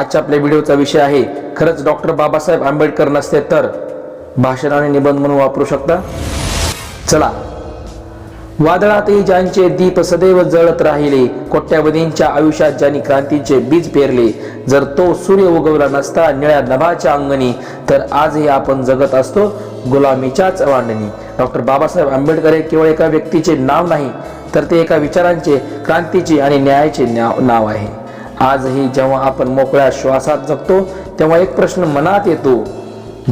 आजच्या आपल्या व्हिडिओचा विषय आहे खरंच डॉक्टर बाबासाहेब आंबेडकर नसते तर भाषण आणि निबंध म्हणून वापरू शकता? चला. वादळातही ज्यांचे दीप सदैव जळत राहिले कोट्यावधींच्या आयुष्यात ज्यांनी क्रांतीचे बीज पेरले जर तो सूर्य उगवला नसता निळ्या नभाच्या अंगणी तर आजही आपण जगत असतो गुलामीच्याच वांडणी. डॉक्टर बाबासाहेब आंबेडकर हे केवळ एका व्यक्तीचे नाव नाही तर ते एका विचारांचे क्रांतीचे आणि न्यायाचे नाव नाव आहे. आजही जेव्हा आपण मोकळ्या श्वासात जगतो तेव्हा एक प्रश्न मनात येतो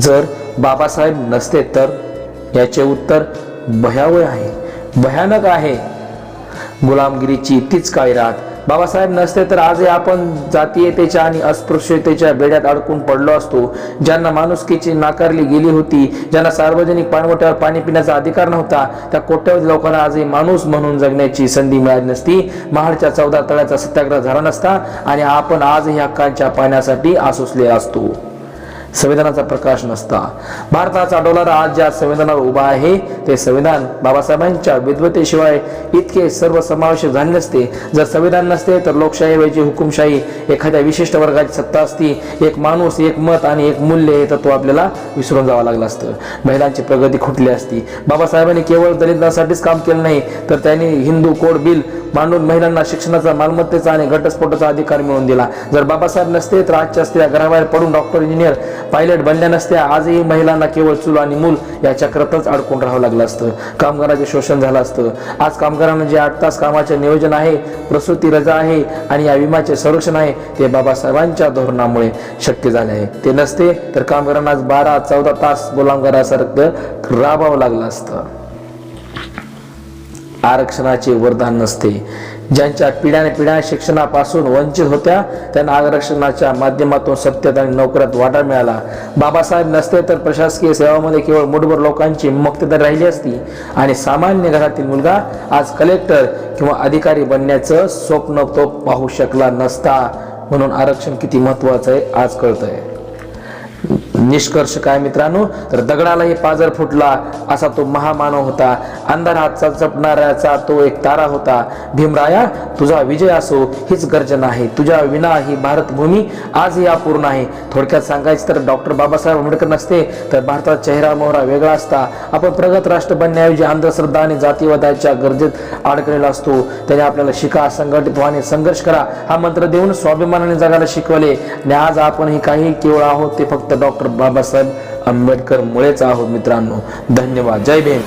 जर बाबासाहेब नसते तर? याचे उत्तर भयावह आहे भयानक आहे. गुलामगिरीची तीच काळी रात बाबासाहेब नसते तर आजही आपण जातीयतेच्या आणि अस्पृश्यतेच्या बेड्यात अडकून पडलो असतो. ज्यांना माणुसकीची नाकारली गेली होती ज्यांना सार्वजनिक पाणवट्यावर पाणी पिण्याचा अधिकार नव्हता त्या कोट्यावधी लोकांना आजही माणूस म्हणून जगण्याची संधी मिळाली नसती. महाडच्या चौदा तळ्याचा सत्याग्रह झाला नसता आणि आपण आजही हक्कांच्या पाण्यासाठी आसुसले असतो. संविधानाचा प्रकाश नसता. भारताचा डॉलर आज ज्या संविधानावर उभा आहे ते संविधान बाबासाहेबांच्या विद्वतेशिवाय इतके सर्वसमावेशक झाले नसते. जर संविधान नसते तर लोकशाहीऐवजी हुकुमशाही एखाद्या विशिष्ट वर्गाची सत्ता असती. एक माणूस एक मत आणि एक मूल्य हे तत्व आपल्याला विसरून जावं लागलं असतं. महिलांची प्रगती खुटली असती. बाबासाहेबांनी केवळ दलितांसाठीच काम केलं नाही तर त्यांनी हिंदू कोड बिल मांडून महिलांना शिक्षणाचा मालमत्तेचा आणि घटस्फोटाचा अधिकार मिळवून दिला. जर बाबासाहेब नसते तर आजच्या स्त्रिया घराबाहेर पडून डॉक्टर इंजिनियर पायलट बनल्या नसत्या आजही महिलांना केवळ चूल आणि मूल या चक्रातच अडकून राहावं लागलं असतं. कामगाराचे शोषण झालं असतं. आज कामगारांना जे आठ तास कामाचे नियोजन आहे प्रसूती रजा आहे आणि या विमाचे संरक्षण आहे ते बाबासाहेबांच्या धोरणामुळे शक्य झाले आहे. ते नसते तर कामगारांना आज बारा चौदा तास गुलामगारासारखं राबावं लागलं असतं. आरक्षणाचे वरदान नसते. ज्यांच्या पिढ्याने पिढ्या शिक्षणापासून वंचित होत्या त्यांना आरक्षणाच्या माध्यमातून सत्यात आणि नोकऱ्यात वाटा मिळाला. बाबासाहेब नसते तर प्रशासकीय सेवामध्ये केवळ मुठभर लोकांची मक्तेदारी राहिली असती. आणि सामान्य घरातील मुलगा आज कलेक्टर किंवा अधिकारी बनण्याचं स्वप्न तो पाहू शकला नसता. म्हणून आरक्षण किती महत्वाचं आहे आज कळतंय. निष्कर्ष काय मित्रांनो? तर दगडालाही पाजर फुटला असा तो महामानव होता. अंधारात चपणाऱ्याचा तो एक तारा होता. भीमराया तुझा विजय असो हीच गर्जना आहे तुझ्या विना ही भारतभूमी आजही अपूर्ण आहे. थोडक्यात सांगायचं तर डॉक्टर बाबासाहेब आंबेडकर नसते तर भारतात चेहरा मोहरा वेगळा असता. आपण प्रगत राष्ट्र बनण्याऐवजी अंधश्रद्धा आणि जातीवादाच्या गरजेत अडकलेला असतो. त्याने आपल्याला शिका संघटित व्हाने संघर्ष करा. हा मंत्र देऊन स्वाभिमानाने जगायला शिकवले. आणि आज आपण ही काही केवळ आहोत ते फक्त डॉक्टर बाबासाहेब आंबेडकर मुळेच आहोत मित्रांनो. धन्यवाद. जय भीम.